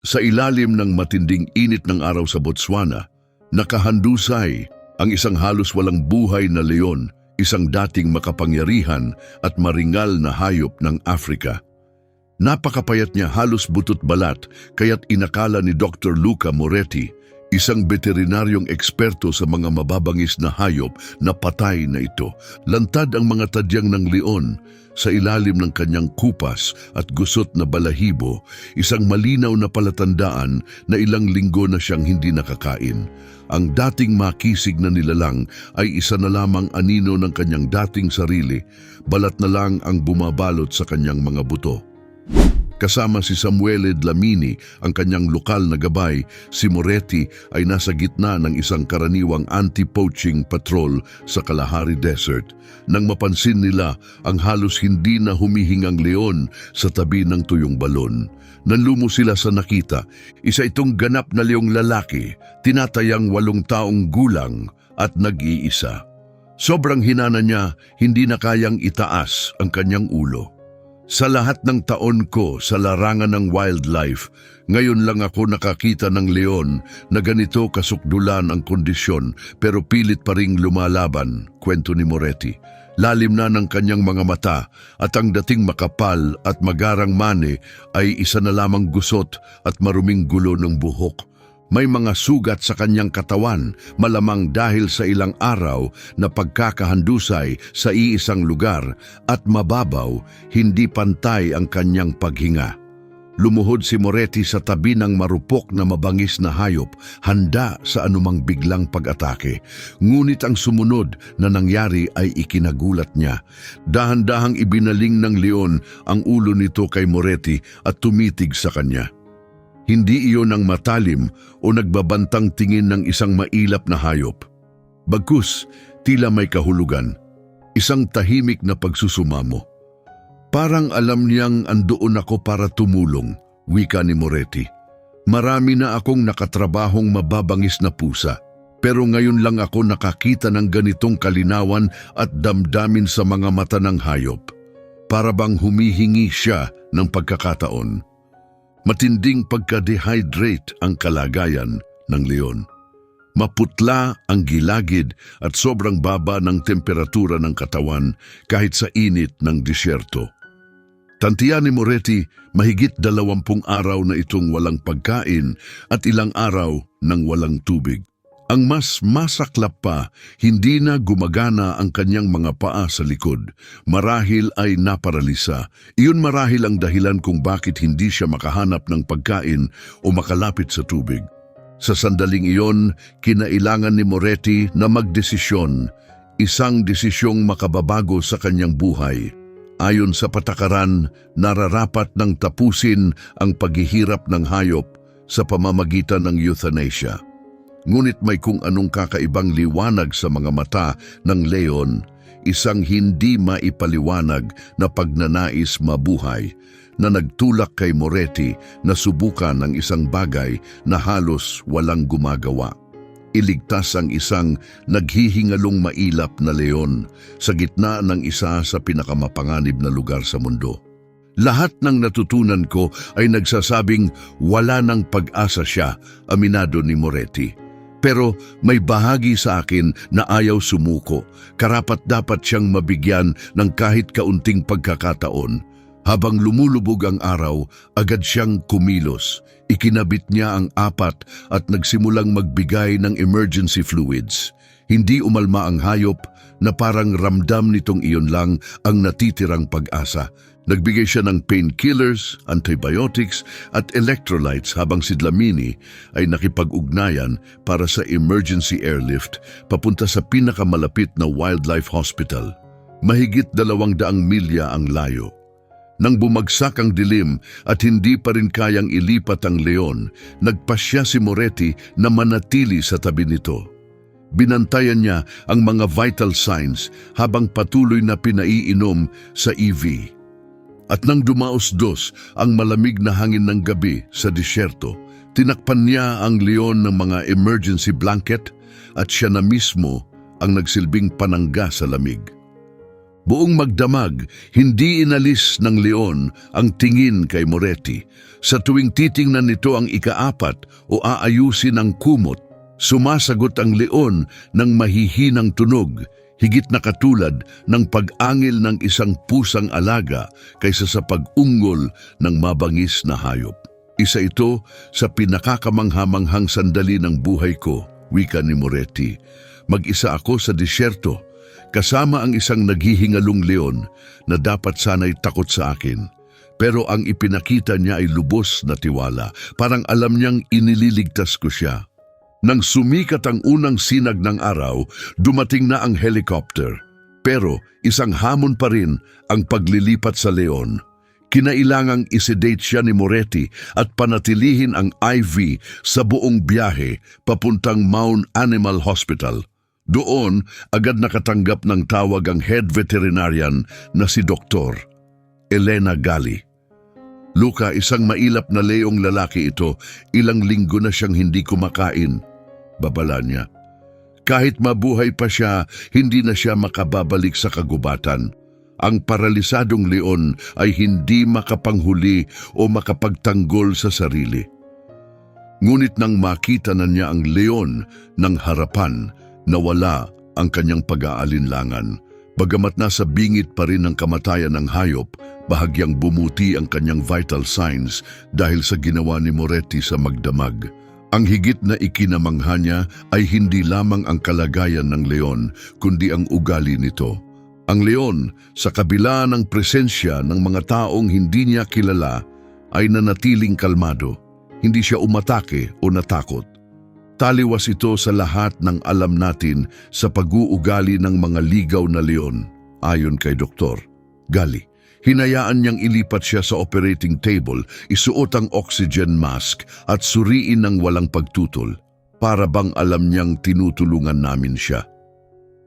Sa ilalim ng matinding init ng araw sa Botswana, nakahandusay ang isang halos walang buhay na leon, isang dating makapangyarihan at maringal na hayop ng Afrika. Napakapayat niya halos butot balat kaya't inakala ni Dr. Luca Moretti, isang veterinaryong eksperto sa mga mababangis na hayop na patay na ito. Lantad ang mga tadyang ng leon sa ilalim ng kanyang kupas at gusot na balahibo, isang malinaw na palatandaan na ilang linggo na siyang hindi nakakain. Ang dating makisig na nilalang ay isa na lamang anino ng kanyang dating sarili, balat na lang ang bumabalot sa kanyang mga buto. Kasama si Samuele Dlamini, ang kanyang lokal na gabay, si Moretti ay nasa gitna ng isang karaniwang anti-poaching patrol sa Kalahari Desert. Nang mapansin nila ang halos hindi na humihingang leon sa tabi ng tuyong balon. Nanlumo sila sa nakita, isa itong ganap na leong lalaki, tinatayang walong taong gulang at nag-iisa. Sobrang hinana niya, hindi na kayang itaas ang kanyang ulo. Sa lahat ng taon ko sa larangan ng wildlife, ngayon lang ako nakakita ng leon na ganito kasukdulan ang kondisyon pero pilit pa ring lumalaban, kwento ni Moretti. Lalim na ng kanyang mga mata at ang dating makapal at magarang mane ay isa na lamang gusot at maruming gulo ng buhok. May mga sugat sa kanyang katawan, malamang dahil sa ilang araw na pagkakahandusay sa iisang lugar at mababaw, hindi pantay ang kanyang paghinga. Lumuhod si Moretti sa tabi ng marupok na mabangis na hayop, handa sa anumang biglang pag-atake. Ngunit ang sumunod na nangyari ay ikinagulat niya. Dahan-dahang ibinaling ng leon ang ulo nito kay Moretti at tumitig sa kanya. Hindi iyon ang matalim o nagbabantang tingin ng isang mailap na hayop. Bagkus, tila may kahulugan. Isang tahimik na pagsusumamo. Parang alam niyang andoon ako para tumulong, wika ni Moretti. Marami na akong nakatrabahong mababangis na pusa. Pero ngayon lang ako nakakita ng ganitong kalinawan at damdamin sa mga mata ng hayop. Para bang humihingi siya ng pagkakataon. Matinding pagka-dehydrate ang kalagayan ng leon. Maputla ang gilagid at sobrang baba ng temperatura ng katawan kahit sa init ng disyerto. Tantiyan ni Moretti, mahigit dalawampung araw na itong walang pagkain at ilang araw ng walang tubig. Ang mas masaklap pa, hindi na gumagana ang kanyang mga paa sa likod. Marahil ay naparalisa. Iyon marahil ang dahilan kung bakit hindi siya makahanap ng pagkain o makalapit sa tubig. Sa sandaling iyon, kinailangan ni Moretti na magdesisyon, isang desisyong makababago sa kanyang buhay. Ayon sa patakaran, nararapat ng tapusin ang paghihirap ng hayop sa pamamagitan ng euthanasia. Ngunit may kung anong kakaibang liwanag sa mga mata ng leon, isang hindi maipaliwanag na pagnanais mabuhay na nagtulak kay Moretti na subukan ng isang bagay na halos walang gumagawa. Iligtas ang isang naghihingalong mailap na leon sa gitna ng isa sa pinakamapanganib na lugar sa mundo. Lahat ng natutunan ko ay nagsasabing wala ng pag-asa siya, aminado ni Moretti. Pero may bahagi sa akin na ayaw sumuko. Karapat dapat siyang mabigyan ng kahit kaunting pagkakataon. Habang lumulubog ang araw, agad siyang kumilos. Ikinabit niya ang apat at nagsimulang magbigay ng emergency fluids. Hindi umalma ang hayop na parang ramdam nitong iyon lang ang natitirang pag-asa. Nagbigay siya ng painkillers, antibiotics at electrolytes habang si Dlamini ay nakipag-ugnayan para sa emergency airlift papunta sa pinakamalapit na wildlife hospital. Mahigit dalawang daang milya ang layo. Nang bumagsak ang dilim at hindi pa rin kayang ilipat ang leon, nagpasya si Moretti na manatili sa tabi nito. Binantayan niya ang mga vital signs habang patuloy na pinaiinom sa EV. At nang dumaos-dos ang malamig na hangin ng gabi sa disyerto, tinakpan niya ang leon ng mga emergency blanket at siya na mismo ang nagsilbing panangga sa lamig. Buong magdamag, hindi inalis ng leon ang tingin kay Moretti. Sa tuwing titingnan nito ang ikaapat o aayusin ang kumot, sumasagot ang leon ng mahihinang tunog, higit na katulad ng pag-angil ng isang pusang alaga kaysa sa pag-ungol ng mabangis na hayop. Isa ito sa pinakakamanghamanghang sandali ng buhay ko, wika ni Moretti. Mag-isa ako sa disyerto, kasama ang isang naghihingalong leon na dapat sana'y takot sa akin. Pero ang ipinakita niya ay lubos na tiwala, parang alam niyang inililigtas ko siya. Nang sumikat ang unang sinag ng araw, dumating na ang helicopter. Pero isang hamon pa rin ang paglilipat sa leon. Kinailangang isedate siya ni Moretti at panatilihin ang IV sa buong biyahe papuntang Mount Animal Hospital. Doon, agad nakatanggap ng tawag ang head veterinarian na si Dr. Elena Gali. Luka, isang mailap na leong lalaki ito, ilang linggo na siyang hindi kumakain. Babala niya. Kahit mabuhay pa siya, hindi na siya makababalik sa kagubatan. Ang paralisadong leon ay hindi makapanghuli o makapagtanggol sa sarili. Ngunit nang makita na niya ang leon ng harapan, nawala ang kanyang pag-aalinlangan. Bagamat nasa bingit pa rin ng kamatayan ng hayop, bahagyang bumuti ang kanyang vital signs dahil sa ginawa ni Moretti sa magdamag. Ang higit na ikinamangha niya ay hindi lamang ang kalagayan ng leon, kundi ang ugali nito. Ang leon, sa kabila ng presensya ng mga taong hindi niya kilala, ay nanatiling kalmado. Hindi siya umatake o natakot. Taliwas ito sa lahat ng alam natin sa pag-uugali ng mga ligaw na leon, ayon kay Doktor Gali. Hinayaan niyang ilipat siya sa operating table, isuot ang oxygen mask at suriin ng walang pagtutol. Para bang alam niyang tinutulungan namin siya.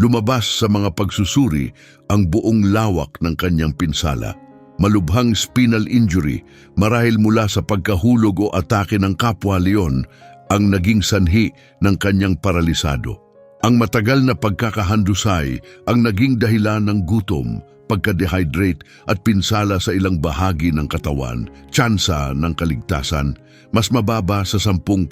Lumabas sa mga pagsusuri ang buong lawak ng kanyang pinsala. Malubhang spinal injury marahil mula sa pagkahulog o atake ng kapwa leon ang naging sanhi ng kanyang paralisado. Ang matagal na pagkakahandusay ang naging dahilan ng gutom, pagka-dehydrate at pinsala sa ilang bahagi ng katawan, tsansa ng kaligtasan, mas mababa sa 10%.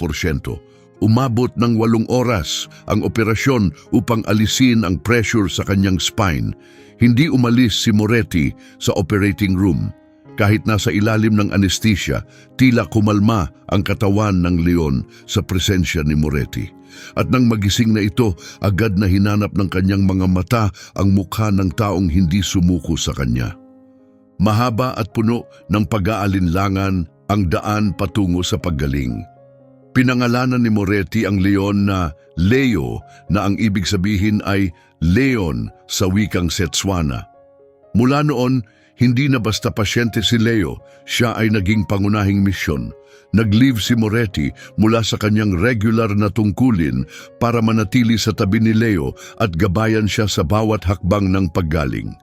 Umabot ng walong oras ang operasyon upang alisin ang pressure sa kanyang spine. Hindi umalis si Moretti sa operating room. Kahit nasa ilalim ng anesthesia, tila kumalma ang katawan ng leon sa presensya ni Moretti. At nang magising na ito, agad na hinanap ng kanyang mga mata ang mukha ng taong hindi sumuko sa kanya. Mahaba at puno ng pag-aalinlangan ang daan patungo sa paggaling. Pinangalanan ni Moretti ang leon na Leo na ang ibig sabihin ay Leon sa wikang Setswana. Mula noon, hindi na basta pasyente si Leo, siya ay naging pangunahing misyon. Nag-leave si Moretti mula sa kanyang regular na tungkulin para manatili sa tabi ni Leo at gabayan siya sa bawat hakbang ng paggaling.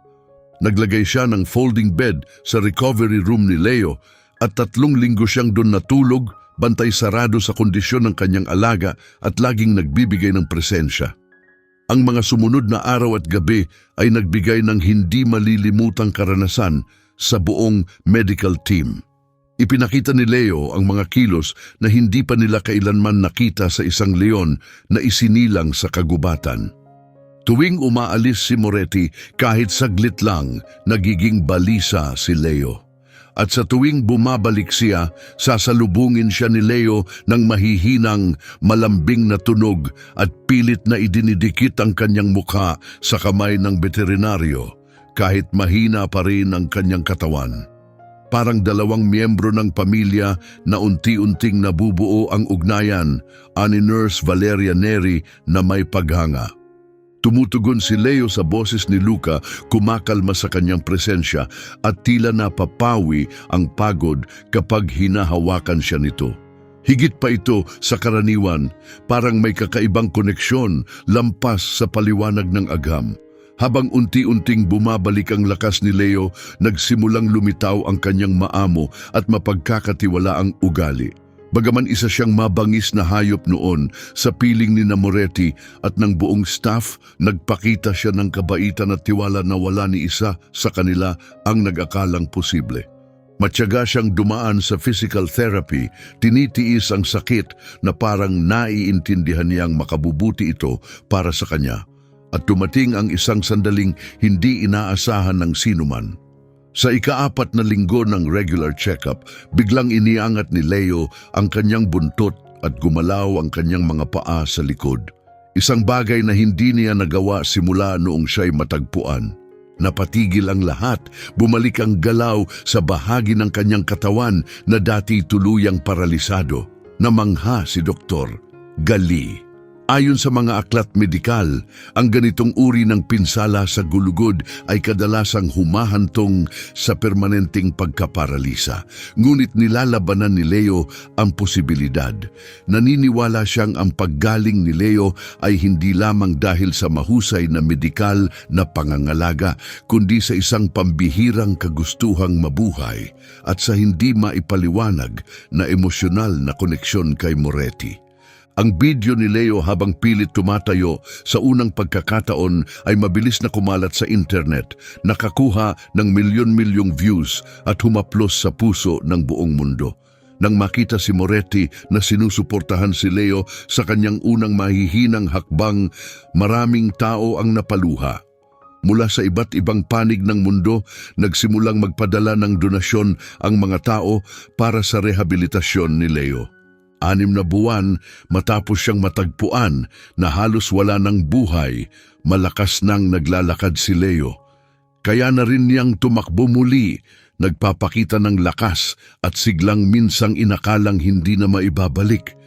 Naglagay siya ng folding bed sa recovery room ni Leo at tatlong linggo siyang doon natulog, bantay sarado sa kondisyon ng kanyang alaga at laging nagbibigay ng presensya. Ang mga sumunod na araw at gabi ay nagbigay ng hindi malilimutang karanasan sa buong medical team. Ipinakita ni Leo ang mga kilos na hindi pa nila kailanman nakita sa isang leon na isinilang sa kagubatan. Tuwing umaalis si Moretti, kahit saglit lang, nagiging balisa si Leo. At sa tuwing bumabalik siya, sasalubungin siya ni Leo ng mahihinang, malambing na tunog at pilit na idinidikit ang kanyang mukha sa kamay ng veterinaryo, kahit mahina pa rin ang kanyang katawan. Parang dalawang miyembro ng pamilya na unti-unting nabubuo ang ugnayan, ani Nurse Valeria Neri na may paghanga. Tumutugon si Leo sa boses ni Luca, kumakalma sa kanyang presensya at tila napapawi ang pagod kapag hinahawakan siya nito. Higit pa ito sa karaniwan, parang may kakaibang koneksyon lampas sa paliwanag ng agham. Habang unti-unting bumabalik ang lakas ni Leo, nagsimulang lumitaw ang kanyang maamo at mapagkakatiwala ang ugali. Bagaman isa siyang mabangis na hayop noon sa piling ni na Moretti at ng buong staff, nagpakita siya ng kabaitan at tiwala na wala ni isa sa kanila ang nag-akalang posible. Matyaga siyang dumaan sa physical therapy, tinitiis ang sakit na parang naiintindihan niyang makabubuti ito para sa kanya. At dumating ang isang sandaling hindi inaasahan ng sinuman. Sa ikaapat na linggo ng regular checkup, biglang iniangat ni Leo ang kanyang buntot at gumalaw ang kanyang mga paa sa likod. Isang bagay na hindi niya nagawa simula noong siya'y matagpuan. Napatigil ang lahat, bumalik ang galaw sa bahagi ng kanyang katawan na dati tuluyang paralisado. Namangha si Doktor Gali. Ayon sa mga aklat medikal, ang ganitong uri ng pinsala sa gulugod ay kadalasang humahantong sa permanenteng pagkaparalisa. Ngunit nilalabanan ni Leo ang posibilidad. Naniniwala siyang ang paggaling ni Leo ay hindi lamang dahil sa mahusay na medikal na pangangalaga, kundi sa isang pambihirang kagustuhang mabuhay at sa hindi maipaliwanag na emosyonal na koneksyon kay Moretti. Ang video ni Leo habang pilit tumatayo sa unang pagkakataon ay mabilis na kumalat sa internet, nakakuha ng milyon-milyong views at humaplos sa puso ng buong mundo. Nang makita si Moretti na sinusuportahan si Leo sa kanyang unang mahihinang hakbang, maraming tao ang napaluha. Mula sa iba't ibang panig ng mundo, nagsimulang magpadala ng donasyon ang mga tao para sa rehabilitasyon ni Leo. Anim na buwan matapos siyang matagpuan na halos wala ng buhay, malakas nang naglalakad si Leo. Kaya na rin niyang tumakbo muli, nagpapakita ng lakas at siglang minsang inakalang hindi na maibabalik.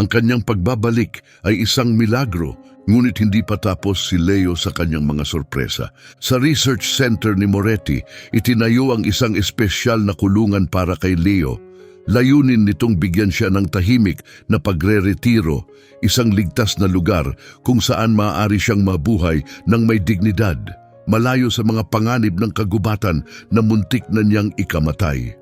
Ang kanyang pagbabalik ay isang milagro, ngunit hindi pa tapos si Leo sa kanyang mga sorpresa. Sa research center ni Moretti, itinayo ang isang espesyal na kulungan para kay Leo. Layunin nitong bigyan siya ng tahimik na pagre-retiro, isang ligtas na lugar kung saan maaari siyang mabuhay ng may dignidad, malayo sa mga panganib ng kagubatan na muntik na niyang ikamatay.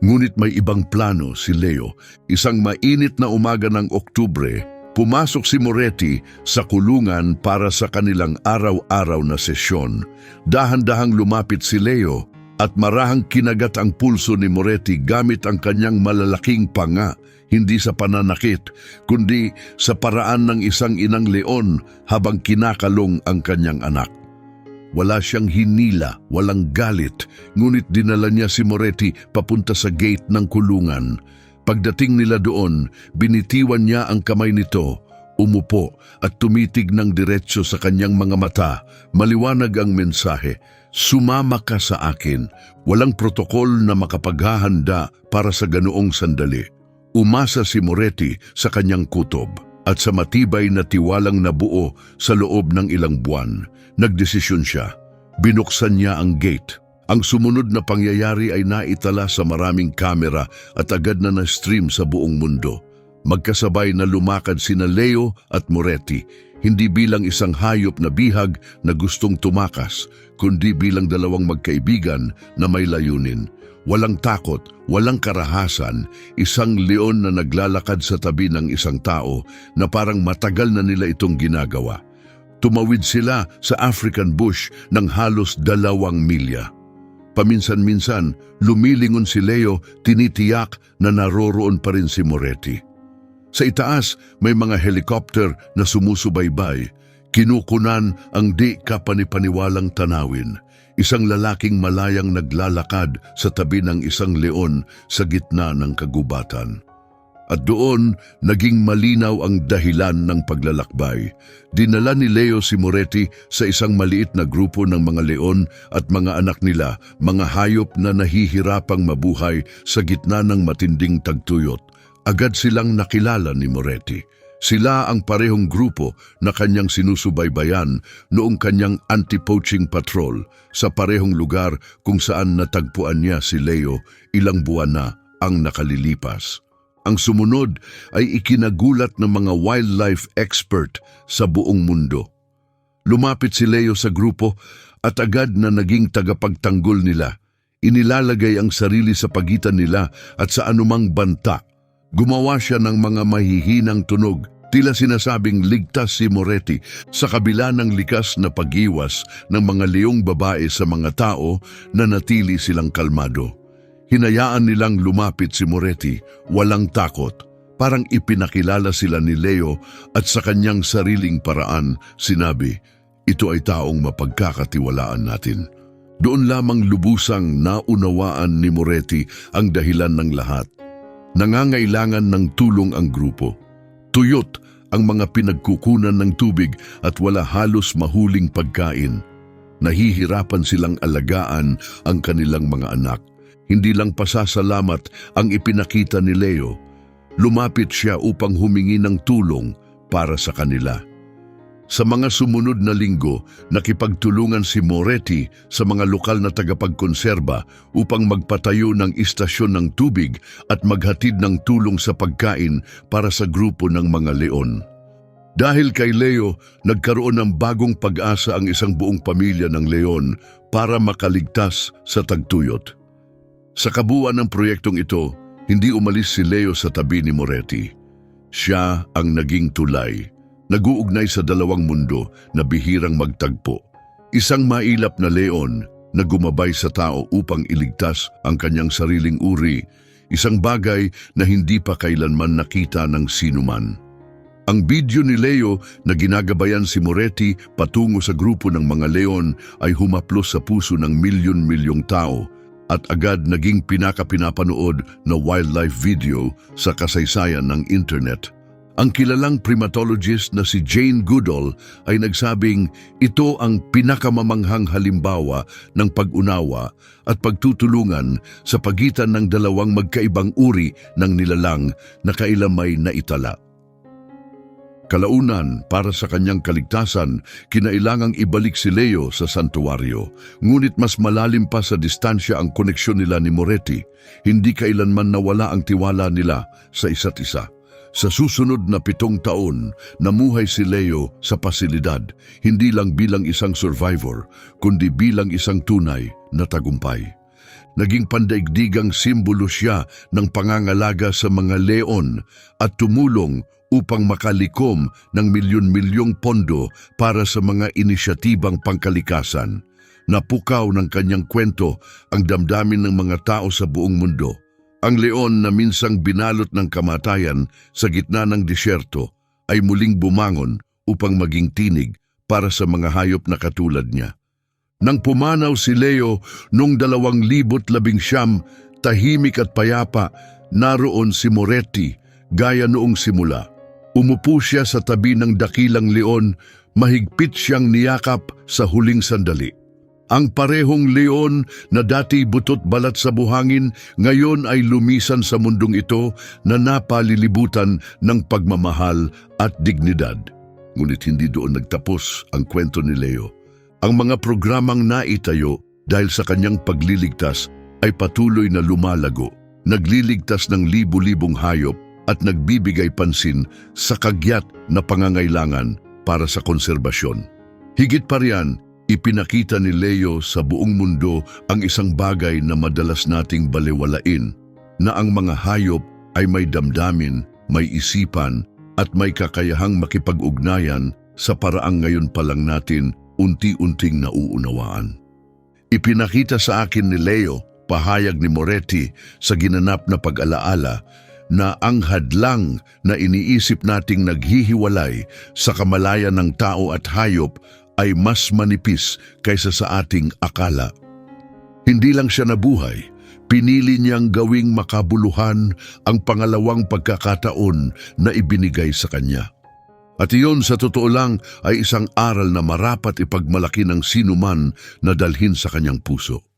Ngunit may ibang plano si Leo. Isang mainit na umaga ng Oktubre, pumasok si Moretti sa kulungan para sa kanilang araw-araw na sesyon. Dahan-dahang lumapit si Leo at marahang kinagat ang pulso ni Moretti gamit ang kanyang malalaking panga, hindi sa pananakit, kundi sa paraan ng isang inang leon habang kinakalong ang kanyang anak. Wala siyang hinila, walang galit, ngunit dinala niya si Moretti papunta sa gate ng kulungan. Pagdating nila doon, binitiwan niya ang kamay nito, umupo at tumitig ng diretsyo sa kanyang mga mata. Maliwanag ang mensahe, Sumama ka sa akin, walang protokol na makapaghahanda para sa ganoong sandali. Umasa si Moretti sa kanyang kutob at sa matibay na tiwalang nabuo sa loob ng ilang buwan. Nagdesisyon siya. Binuksan niya ang gate. Ang sumunod na pangyayari ay naitala sa maraming kamera at agad na na-stream sa buong mundo. Magkasabay na lumakad sina Leo at Moretti hindi bilang isang hayop na bihag na gustong tumakas, kundi bilang dalawang magkaibigan na may layunin. Walang takot, walang karahasan, isang leon na naglalakad sa tabi ng isang tao na parang matagal na nila itong ginagawa. Tumawid sila sa African bush ng halos dalawang milya. Paminsan-minsan, lumilingon si Leo, tinitiyak na naroroon pa rin si Moretti. Sa itaas, may mga helicopter na sumusubaybay. Kinukunan ang di kapanipaniwalang tanawin. Isang lalaking malayang naglalakad sa tabi ng isang leon sa gitna ng kagubatan. At doon, naging malinaw ang dahilan ng paglalakbay. Dinala ni Leo si Moretti sa isang maliit na grupo ng mga leon at mga anak nila, mga hayop na nahihirapang mabuhay sa gitna ng matinding tagtuyot. Agad silang nakilala ni Moretti. Sila ang parehong grupo na kanyang sinusubaybayan noong kanyang anti-poaching patrol sa parehong lugar kung saan natagpuan niya si Leo ilang buwan na ang nakalilipas. Ang sumunod ay ikinagulat ng mga wildlife expert sa buong mundo. Lumapit si Leo sa grupo at agad na naging tagapagtanggol nila. Inilalagay ang sarili sa pagitan nila at sa anumang banta Gumawa siya ng mga mahihinang tunog, tila sinasabing ligtas si Moretti sa kabila ng likas na pagiwas ng mga leong babae sa mga tao na natili silang kalmado. Hinayaan nilang lumapit si Moretti, walang takot. Parang ipinakilala sila ni Leo at sa kanyang sariling paraan sinabi, ito ay taong mapagkakatiwalaan natin. Doon lamang lubusang naunawaan ni Moretti ang dahilan ng lahat. Nangangailangan ng tulong ang grupo. Tuyot ang mga pinagkukunan ng tubig at wala halos mahuling pagkain. Nahihirapan silang alagaan ang kanilang mga anak. Hindi lang pasasalamat ang ipinakita ni Leo. Lumapit siya upang humingi ng tulong para sa kanila. Sa mga sumunod na linggo, nakipagtulungan si Moretti sa mga lokal na tagapagkonserba upang magpatayo ng istasyon ng tubig at maghatid ng tulong sa pagkain para sa grupo ng mga leon. Dahil kay Leo, nagkaroon ng bagong pag-asa ang isang buong pamilya ng leon para makaligtas sa tagtuyot. Sa kabuuan ng proyektong ito, hindi umalis si Leo sa tabi ni Moretti. Siya ang naging tulay naguugnay sa dalawang mundo na bihirang magtagpo. Isang mailap na leon na gumabay sa tao upang iligtas ang kanyang sariling uri, isang bagay na hindi pa kailanman nakita ng sinuman. Ang video ni Leo na ginagabayan si Moretti patungo sa grupo ng mga leon ay humaplos sa puso ng milyon-milyong tao at agad naging pinaka-pinapanood na wildlife video sa kasaysayan ng internet. Ang kilalang primatologist na si Jane Goodall ay nagsabing ito ang pinakamamanghang halimbawa ng pag-unawa at pagtutulungan sa pagitan ng dalawang magkaibang uri ng nilalang na kailamay na itala. Kalaunan para sa kanyang kaligtasan, kinailangang ibalik si Leo sa santuario. Ngunit mas malalim pa sa distansya ang koneksyon nila ni Moretti. Hindi kailanman nawala ang tiwala nila sa isa't isa. Sa susunod na pitong taon, namuhay si Leo sa pasilidad, hindi lang bilang isang survivor, kundi bilang isang tunay na tagumpay. Naging pandaigdigang simbolo siya ng pangangalaga sa mga leon at tumulong upang makalikom ng milyon-milyong pondo para sa mga inisyatibang pangkalikasan. Napukaw ng kanyang kwento ang damdamin ng mga tao sa buong mundo. Ang leon na minsang binalot ng kamatayan sa gitna ng disyerto ay muling bumangon upang maging tinig para sa mga hayop na katulad niya. Nang pumanaw si Leo noong dalawang libot labing siyam, tahimik at payapa, naroon si Moretti, gaya noong simula. Umupo siya sa tabi ng dakilang leon, mahigpit siyang niyakap sa huling sandali. Ang parehong leon na dati butot balat sa buhangin, ngayon ay lumisan sa mundong ito na napalilibutan ng pagmamahal at dignidad. Ngunit hindi doon nagtapos ang kwento ni Leo. Ang mga programang naitayo dahil sa kanyang pagliligtas ay patuloy na lumalago, nagliligtas ng libu-libong hayop at nagbibigay pansin sa kagyat na pangangailangan para sa konserbasyon. Higit pa riyan, ipinakita ni Leo sa buong mundo ang isang bagay na madalas nating baliwalain, na ang mga hayop ay may damdamin, may isipan, at may kakayahang makipag-ugnayan sa paraang ngayon pa lang natin unti-unting nauunawaan. Ipinakita sa akin ni Leo, pahayag ni Moretti sa ginanap na pag-alaala na ang hadlang na iniisip nating naghihiwalay sa kamalayan ng tao at hayop ay mas manipis kaysa sa ating akala. Hindi lang siya nabuhay, pinili niyang gawing makabuluhan ang pangalawang pagkakataon na ibinigay sa kanya. At iyon sa totoo lang ay isang aral na marapat ipagmalaki ng sinuman na dalhin sa kanyang puso.